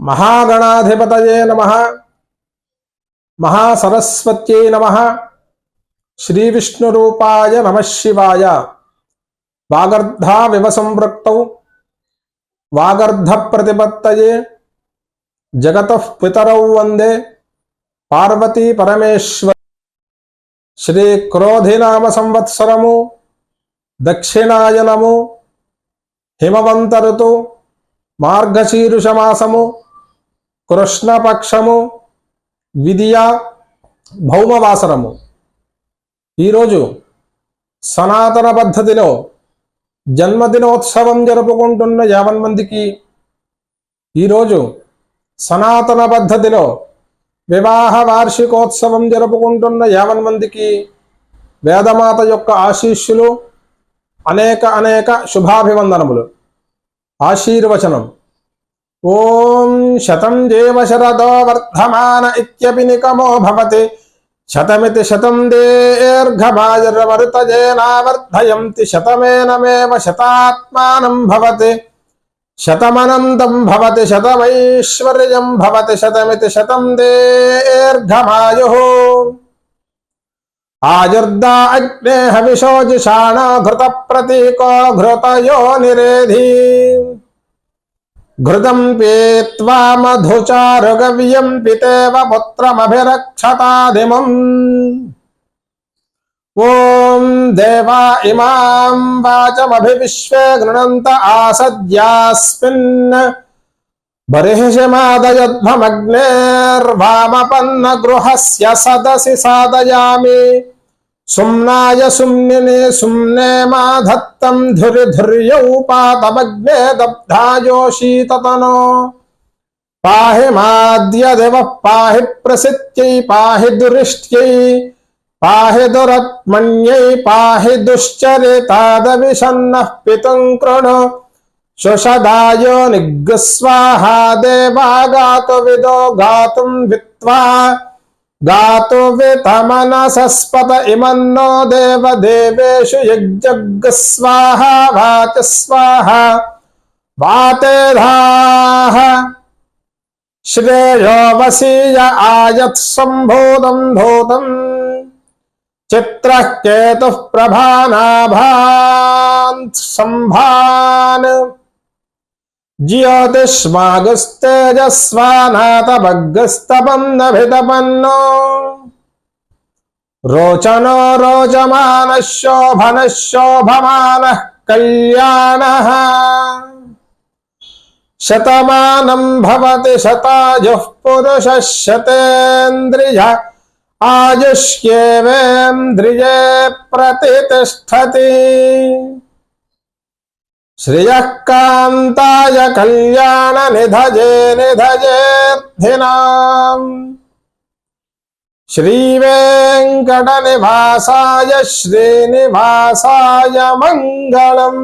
మహాగణాధిపతయే నమ. మహాసరస్వత్యై నమ. శ్రీవిష్ణురూపాయ నమ శివాయ. వాగర్ధావివ సంవృక్తౌ వాగర్ధ ప్రతిపత్తయే జగత పితరౌ వందే. పార్వతీ పరమేశ్వర. శ్రీ క్రోధినామ సంవత్సరము దక్షిణాయనము. హిమవంత ఋతు మార్గశీరుష కృష్ణపక్షము విధియ భౌమవాసరము ఈరోజు సనాతన పద్ధతిలో జన్మదినోత్సవం జరుపుకుంటున్న యావన్ మందికి ఈరోజు సనాతన పద్ధతిలో వివాహ వార్షికోత్సవం జరుపుకుంటున్న యావన్ మందికి వేదమాత యొక్క ఆశీస్సులు అనేక అనేక శుభాభివందనములు. ఆశీర్వచనం. ओम शतम देव शरदो वर्धमान इत्यपि निकमो भवति। शतमिति शतं दीर्घभाजरवरुतजेनावर्धयन्ति शतमेनमेव शतात्मानं भवते। शतमनन्दं भवते। शतमैश्वर्यं भवते। शतमिति शतम दीर्घमायुः। आजुर्दा अग्ने हविषो जिषाणा घृतप्रतीको घृतयो निरेधी। घृतं पीत्वा मधुचारुगव्यं पितेव पुत्रमभिरक्षताधिमम् ॐ देवा इमां वाचमभिविश्वे गृणन्त आसद्यास्मिन्। बर्हिषमादयध्वमग्नेर्वामपन्नगृहस्य सदसि साधयामि। सुम्नाय सुम्निने सुम्ने माधत्तम् धुरिधुर्यौपातमग्ने ततनो। पाहि माद्यदेवः पाहि प्रसित्यै, पाहि दुरिष्ट्यै, पाहि दुरत्मन्यै, पाहि दुश्चरितादविषन्नः पितुम् कृणु। शोषदायो निग्स्वाहा देवा गातुविदो गातुं वित्वा गातो वेतमनसस्पत इमं नो देवदेवेषु यज्जग्स्वाहा वाच स्वाहा वातेधाः श्रेयो वसीय आयत सम्भूतं धूतम्। चित्रः केतुः प्रभानाभान् ज्योतिष्मागस्तेजस्वानाथभग्गस्तपम् नभितपन्नो रोचनो रोचमानः शोभनः शोभमानः कल्याणः। शतमानम् भवति शताजुः पुरुषः शतेन्द्रिय। आयुष्येवेन्द्रिये प्रतितिष्ठति। श्रियःकान्ताय श्री निधयेद्धिनाम् श्रीवेङ्कटनिवासाय श्रीनिवासाय मंगलम